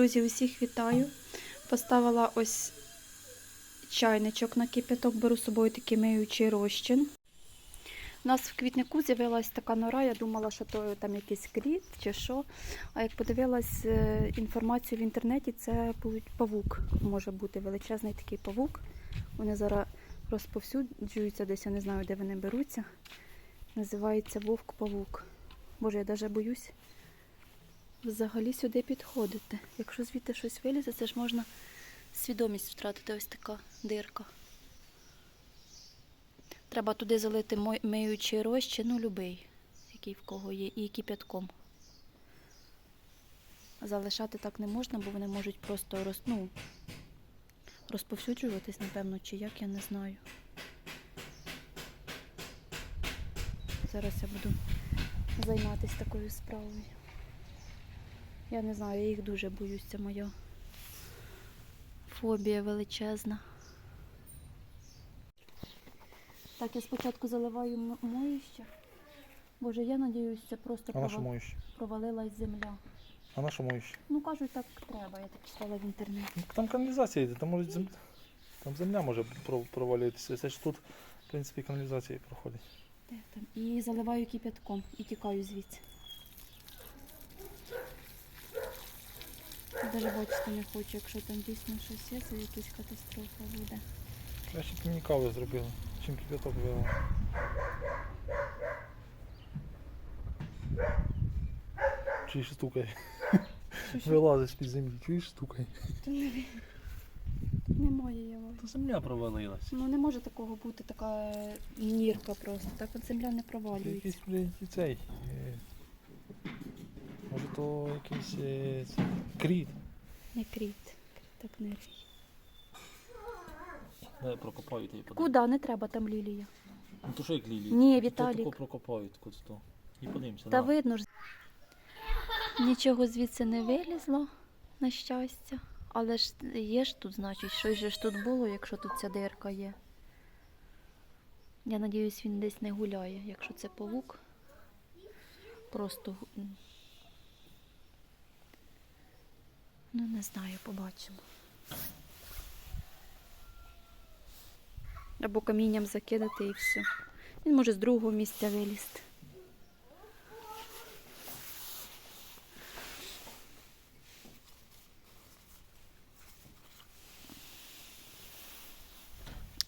Друзі, усіх вітаю. Поставила ось чайничок на кипяток, беру з собою такий миючий розчин. У нас в квітнику з'явилась така нора, я думала, що то там якийсь кріт чи що. А як подивилась е, інформацію в інтернеті, це павук. Може бути величезний такий павук. Вони зараз розповсюджуються, десь я не знаю, де вони беруться. Називається вовк-павук. Боже, я навіть боюсь взагалі сюди підходити. Якщо звідти щось вилізе, це ж можна свідомість втратити. Ось така дирка. Треба туди залити миючий розчин, ну любий, який в кого є, і кипятком. Залишати так не можна, бо вони можуть просто роз, ну, розповсюджуватись, напевно, чи як, я не знаю. Зараз я буду займатися такою справою. Я не знаю, я їх дуже боюсь, це моя фобія величезна. Так, я спочатку заливаю м- моїще. Боже, я надіюсь, це просто А провал- провалилась земля. А на що моєш? Ну кажуть, так треба, я так читала в інтернеті. Ну, Там каналізація йде, там може зем... там земля може про- провалюватися. Це ж тут, в принципі, каналізація проходить. Де там? І заливаю кипятком і тікаю звідси. Навіть бачити не хочу, якщо там дійсно щось є, це якась катастрофа буде. Краще б мені каву зробили, чим кипяток вивела. Чуєш що? Вилазиш з-під землі, чуєш стукає. Та не- Немає його. То земля провалилась. Ну не може такого бути, така нірка просто. Так от земля не Це провалюється. якийсь блін, і цей. е, то якийсь е, це, кріт. Не кріт. Так не рій. Дай прокопаю тобі подивлюсь. Куда? Не треба там лілія. Ну то що як лілії? Ні, То Віталік. тако прокопають куди то. І подивимося. Та на. видно ж. Нічого звідси не вилізло, на щастя. Але ж є ж тут, значить, щось же ж тут було, якщо тут ця дирка є. Я надіюсь, він десь не гуляє, якщо це павук. Просто. гу- м. Ну, не знаю, побачимо. Або камінням закидати і все. Він може з другого місця вилізти.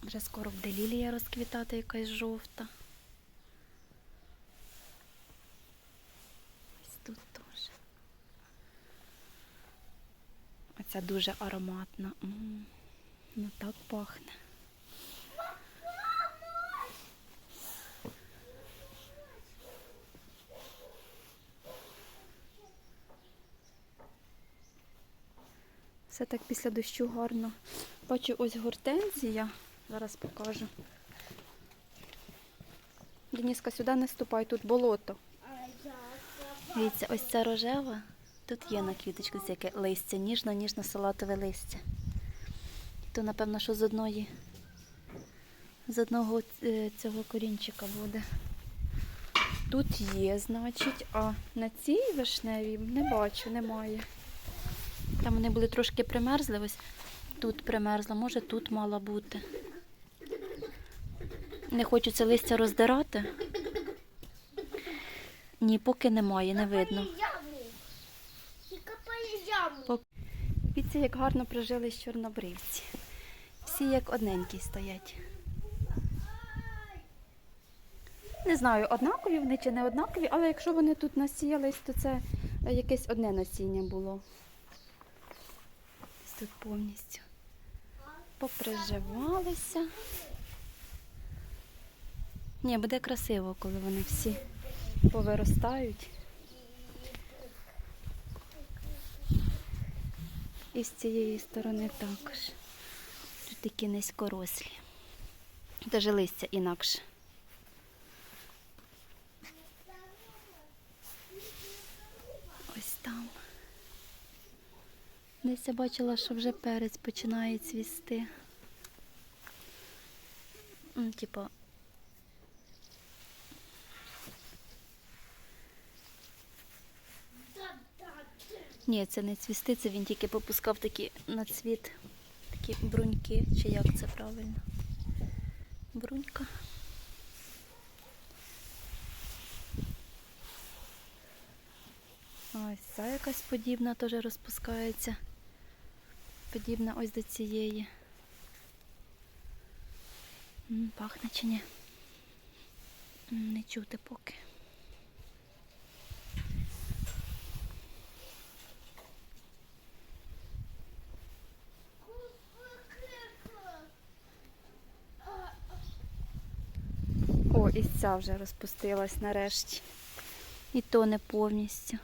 Вже скоро буде лілія розквітати якась жовта. Ось тут Оця дуже ароматна. М, Ну так пахне. Все так після дощу гарно. Бачу ось гортензія. Зараз покажу. Дениска, сюди не ступай, тут болото. Дивіться, ось ця рожева. Тут є на квіточку яке листя, ніжно, ніжно салатове листя. То, напевно, що з одної, з одного е, цього корінчика буде. Тут є, значить, а на цій вишневій не бачу, немає. Там вони були трошки примерзли, ось тут примерзла, може тут мала бути. Не хочу це листя роздирати. Ні, поки немає, не видно. Дивіться, як гарно прижились чорнобривці. Всі як одненькі стоять. Не знаю, однакові вони чи не однакові, але якщо вони тут насіялись, то це якесь одне насіння було. Тут повністю поприживалися. Ні, буде красиво, коли вони всі повиростають. І з цієї сторони також. Тут такі низькорослі. Даже листя інакше. Ось там. Десь я бачила, що вже перець починає цвісти. М, Типа. Ні, це не цвісти, це він тільки попускав такі на цвіт, такі бруньки, чи як це правильно? Брунька. Ось ця якась подібна теж розпускається. Подібна ось до цієї. Пахне чи ні? Не чути поки. О, і ця вже розпустилась нарешті. І то не повністю.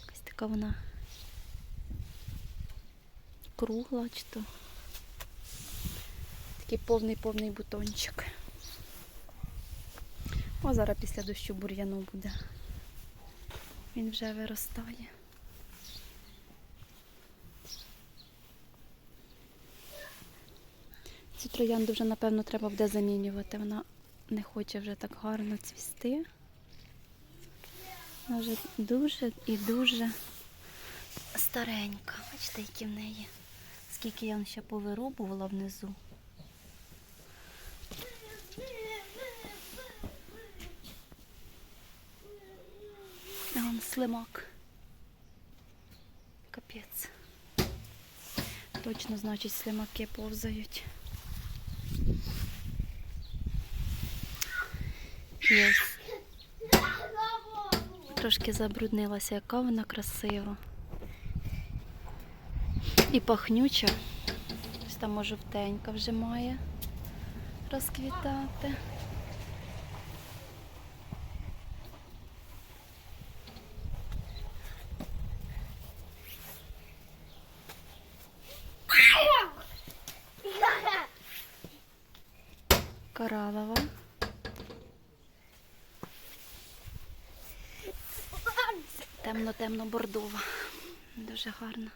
Якась така вона кругла чи то. Такий повний-повний бутончик. О, зараз після дощу бур'яну буде. Він вже виростає. Цю троянду вже, напевно, треба буде замінювати. Вона не хоче вже так гарно цвісти. Вона вже дуже і дуже старенька. Бачите, які в неї. Скільки я ще повирубувала внизу. А вон слимак. Капець. Точно, значить, слимаки повзають. І трошки забруднилася, яка вона красива. І пахнюча. Ось там може жовтенька вже має розквітати. Коралова. Темно-темно бордова. Дуже гарна.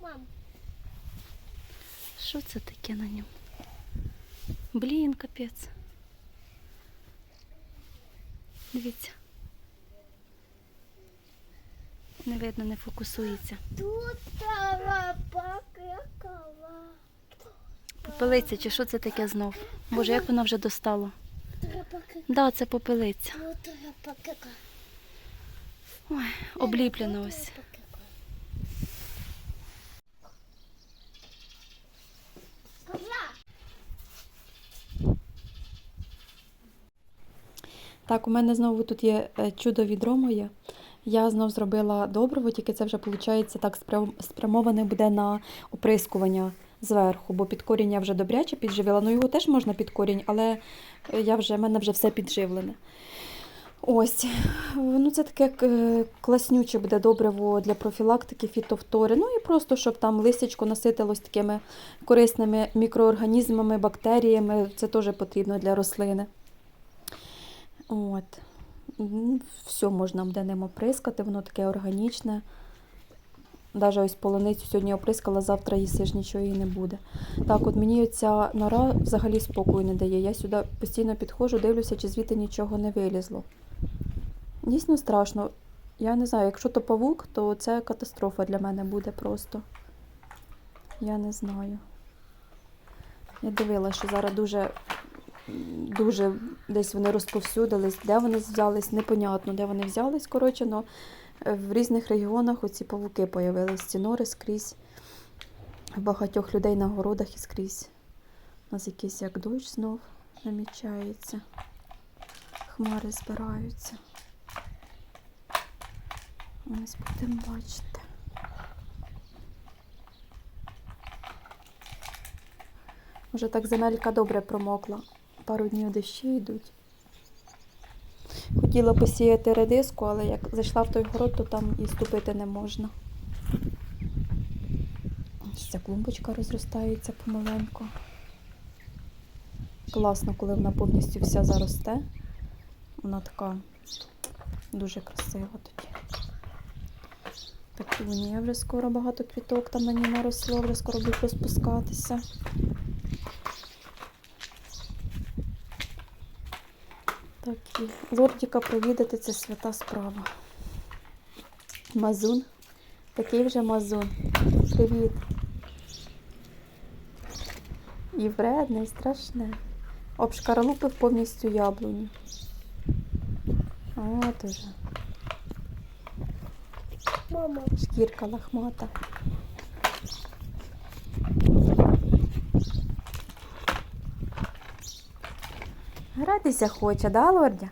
Мам, Що це таке на ньому? Блін, капець. Дивіться. Не видно, не фокусується. тут. Попелиця, чи що це таке знов? Боже, як вона вже достала? Да, це попелиця. Покликала. Ой, обліплена ось. Так, у мене знову тут є е, чудо відро моє. Я знов зробила добриво, тільки це вже виходить так спрямоване буде на оприскування зверху, бо під я вже добряче підживила. Ну його теж можна під корінь, але е, я вже, в мене вже все підживлене. Ось, ну це таке е, класнюче буде добриво для профілактики фітофтори. Ну і просто, щоб там листячко наситилось такими корисними мікроорганізмами, бактеріями. Це теж потрібно для рослини. От. Все можна буде ним оприскати, воно таке органічне. Навіть ось полуницю сьогодні оприскала, завтра їси ж нічого і не буде. Так, от мені ця нора взагалі спокою не дає. Я сюди постійно підходжу, дивлюся, чи звідти нічого не вилізло. Дійсно страшно. Я не знаю, якщо то павук, то це катастрофа для мене буде просто. Я не знаю. Я дивилася, що зараз дуже дуже десь вони розповсюдились, де вони взялись, непонятно, де вони взялись. Коротше, но е, в різних регіонах оці павуки появились, ці нори скрізь. Багатьох людей на городах і скрізь. У нас якийсь як дощ знов намічається. Хмари збираються. Ось будемо бачити. Вже так земелька добре промокла. Пару днів дощі йдуть. Хотіла посіяти редиску, але як зайшла в той город, то там і ступити не можна. Ця клумбочка розростається помаленьку. Класно, коли вона повністю вся заросте. Вона така дуже красива тоді. Петунія вже скоро багато квіток там на ній наросло, вже скоро будуть розпускатися. Так, і лордіка провідати це свята справа. Мазун. Такий вже мазун. Привіт. І вредне, і страшне. Обшкаралупив повністю яблуню. От уже. Мама, Шкірка лахмата. Гратися хоче, да, Лордя?